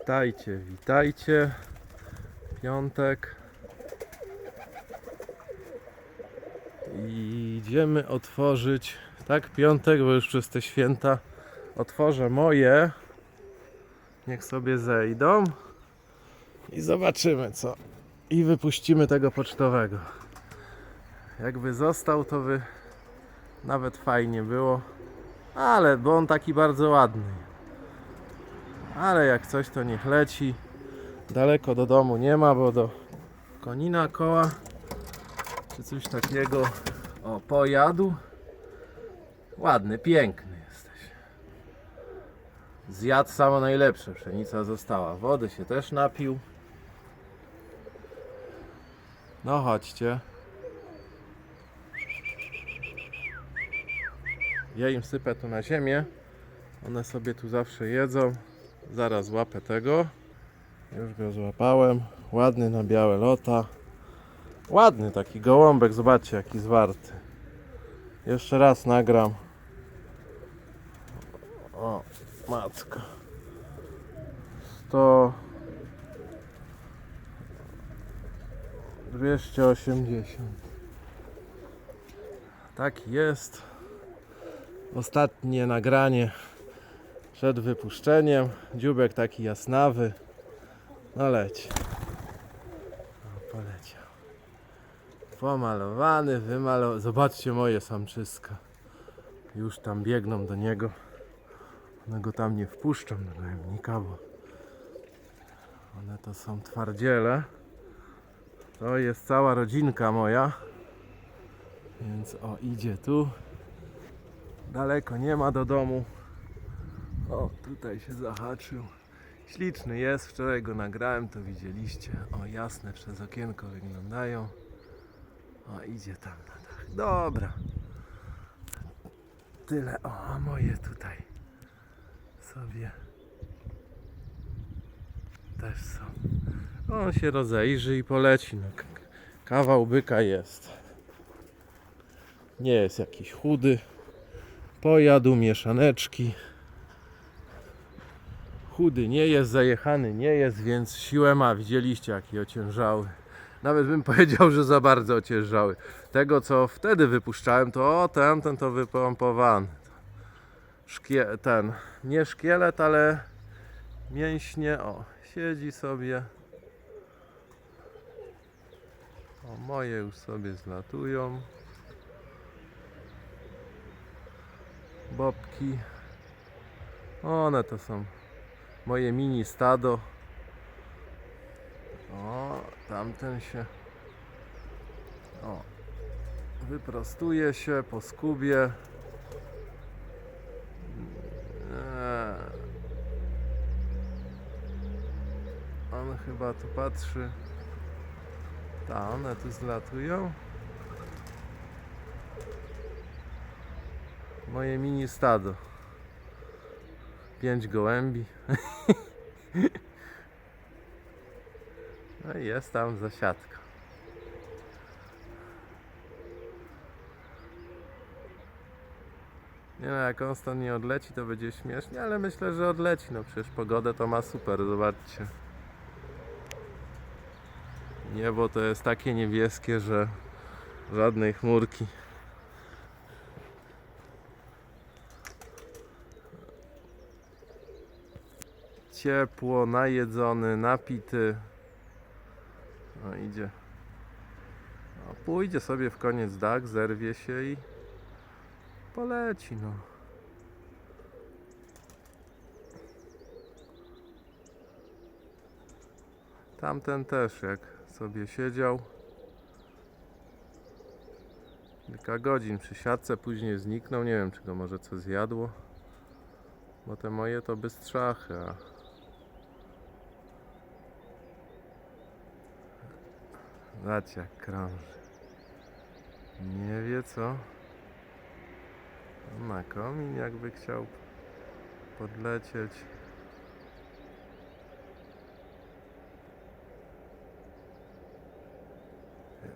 Witajcie, witajcie. Piątek. I idziemy otworzyć. Tak, piątek, bo już przez te święta otworzę moje. Niech sobie zejdą. I zobaczymy co. I wypuścimy tego pocztowego. Jakby został, to by nawet fajnie było. Ale, bo on taki bardzo ładny. Ale jak coś to niech leci. Daleko do domu nie ma, bo do konina koła czy coś takiego. O, pojadł. Ładny, piękny jesteś. Zjadł samo najlepsze, pszenica została. Wody się też napił. No chodźcie. Ja im sypę tu na ziemię. One sobie tu zawsze jedzą. Zaraz złapę tego. Już go złapałem. Ładny na białe lota. Ładny taki gołąbek. Zobaczcie jaki zwarty. Jeszcze raz nagram. O, matka. 100 280 Tak jest. Ostatnie nagranie przed wypuszczeniem. Dziubek taki jasnawy. No leć. O, poleciał. Pomalowany, wymalowany. Zobaczcie moje samczyska. Już tam biegną do niego. One go tam nie wpuszczą do gojemnika, bo one to są twardziele. To jest cała rodzinka moja. Więc o, idzie tu. Daleko nie ma do domu. O, tutaj się zahaczył. Śliczny jest, wczoraj go nagrałem, to widzieliście. O, jasne przez okienko wyglądają. O, idzie tam na dach. Dobra. Tyle. O, a moje tutaj sobie też są. On się rozejrzy i poleci. No, kawał byka jest. Nie jest jakiś chudy. Pojadł mieszaneczki. Chudy nie jest, zajechany nie jest, więc siłę ma. Widzieliście jaki ociężały. Nawet bym powiedział, że za bardzo ociężały. Tego co wtedy wypuszczałem, to o, ten, ten to wypompowany. Szkie, ten, nie szkielet, ale mięśnie, o, siedzi sobie. O, moje już sobie zlatują. Bobki. One to są moje mini stado. O, tamten się. O, wyprostuje się po skubie. On chyba tu patrzy. Ta, one tu zlatują. Moje mini stado. Pięć gołębi. No i jest tam zasiadka. Nie no, jak on stąd nie odleci, to będzie śmiesznie, ale myślę, że odleci. No przecież pogodę to ma super, zobaczcie. Niebo to jest takie niebieskie, że żadnej chmurki. Ciepło, najedzony, napity. No idzie. No, pójdzie sobie w koniec dach, zerwie się i poleci no. Tamten też jak sobie siedział kilka godzin przy siatce, później zniknął, nie wiem czy go może co zjadło bo te moje to bystrzachy, a Zobaczcie jak krąży. Nie wie co. Na komin jakby chciał podlecieć.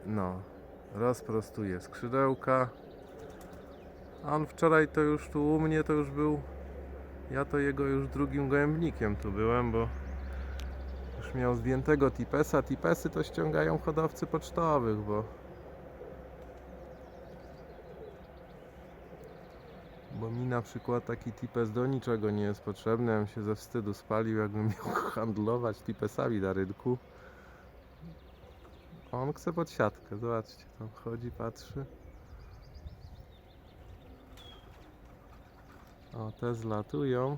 No, rozprostuje skrzydełka. A on wczoraj to już tu u mnie to już był. Ja to jego już drugim gołębnikiem tu byłem, bo Już miał zdjętego tipesa. Tipesy to ściągają hodowcy pocztowych, bo Bo mi na przykład taki tipes do niczego nie jest potrzebny. Ja bym się ze wstydu spalił, jakbym miał handlować tipesami na rynku. On chce pod siatkę, zobaczcie, tam chodzi, patrzy. O, te zlatują.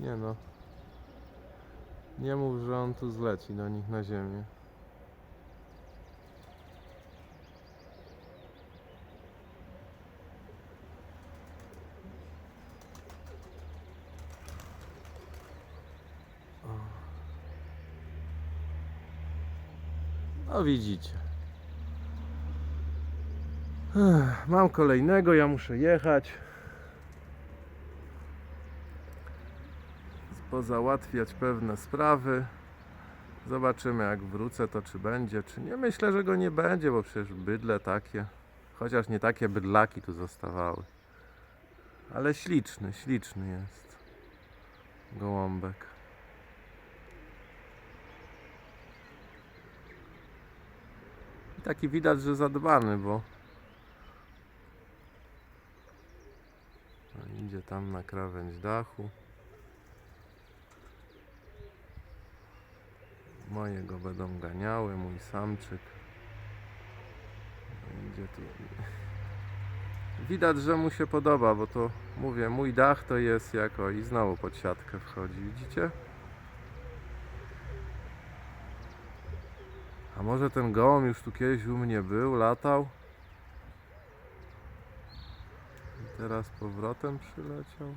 Nie no. Nie mów, że on tu zleci do nich na ziemię. No widzicie. Mam kolejnego, ja muszę jechać. Pozałatwiać pewne sprawy. Zobaczymy jak wrócę to czy będzie, czy nie. Myślę, że go nie będzie, bo przecież bydle takie. Chociaż nie takie bydlaki tu zostawały. Ale śliczny, śliczny jest. Gołąbek. I taki widać, że zadbany, bo idzie tam na krawędź dachu. Moje go będą ganiały, mój samczyk. No, Idzie tu. Widać, że mu się podoba, bo to mówię, mój dach to jest jako i znowu pod siatkę wchodzi, widzicie? A może ten gołąb już tu kiedyś u mnie był, latał? I teraz powrotem przyleciał?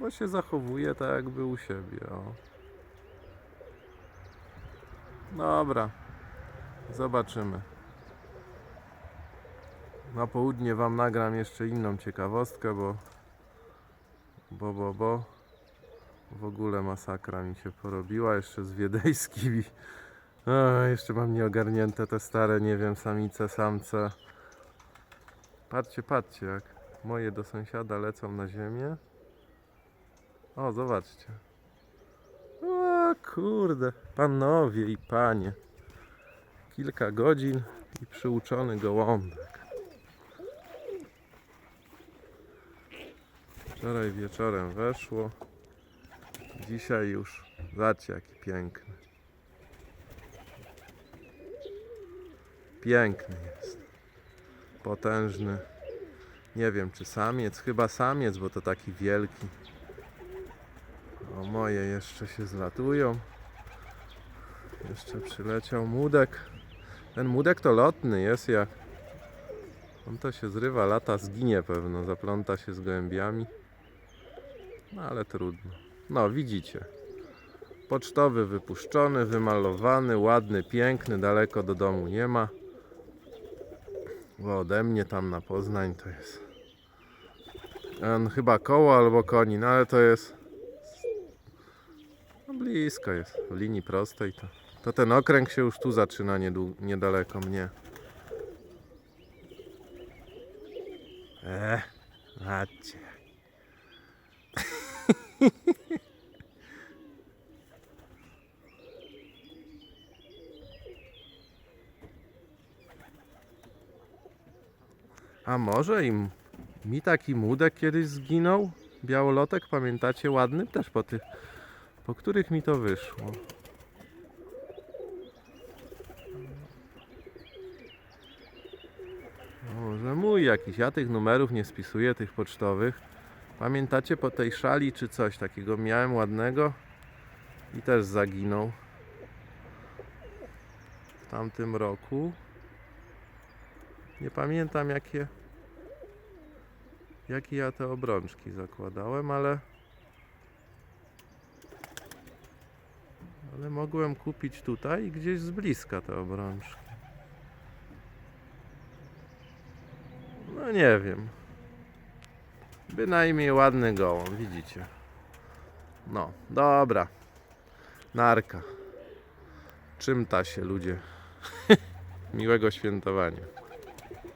Bo się zachowuje tak jakby u siebie, o. Dobra. Zobaczymy. Na południe wam nagram jeszcze inną ciekawostkę, bo bo, bo, bo w ogóle masakra mi się porobiła jeszcze z wiedeńskimi jeszcze mam nieogarnięte te stare, nie wiem, samice, samce. Patrzcie, patrzcie, jak moje do sąsiada lecą na ziemię. O, zobaczcie. Kurde, panowie i panie. Kilka godzin i przyuczony gołąbek. Wczoraj wieczorem weszło. Dzisiaj już, zobaczcie jaki piękny. Piękny jest. Potężny. Nie wiem czy samiec, chyba samiec, bo to taki wielki. O moje jeszcze się zlatują. Jeszcze przyleciał młodek. Ten młodek to lotny jest jak. On to się zrywa, lata, zginie pewno, zapląta się z gołębiami. No ale trudno. No widzicie. Pocztowy wypuszczony, wymalowany, ładny, piękny, daleko do domu nie ma. Bo ode mnie tam na Poznań to jest. On chyba koło albo koni, no ale to jest. No blisko jest, w linii prostej to. To ten okręg się już tu zaczyna niedaleko mnie. E, macie. A może im mi taki młodek kiedyś zginął? Białolotek, pamiętacie? Ładny też po tych, po których mi to wyszło. Może mój jakiś, ja tych numerów nie spisuję, tych pocztowych. Pamiętacie po tej szali czy coś takiego miałem ładnego i też zaginął w tamtym roku. Nie pamiętam jakie jakie ja te obrączki zakładałem, ale ale mogłem kupić tutaj gdzieś z bliska te obrączki. No nie wiem. Bynajmniej ładny gołąb, widzicie. No, dobra. Narka. Czym ta się ludzie? Miłego świętowania.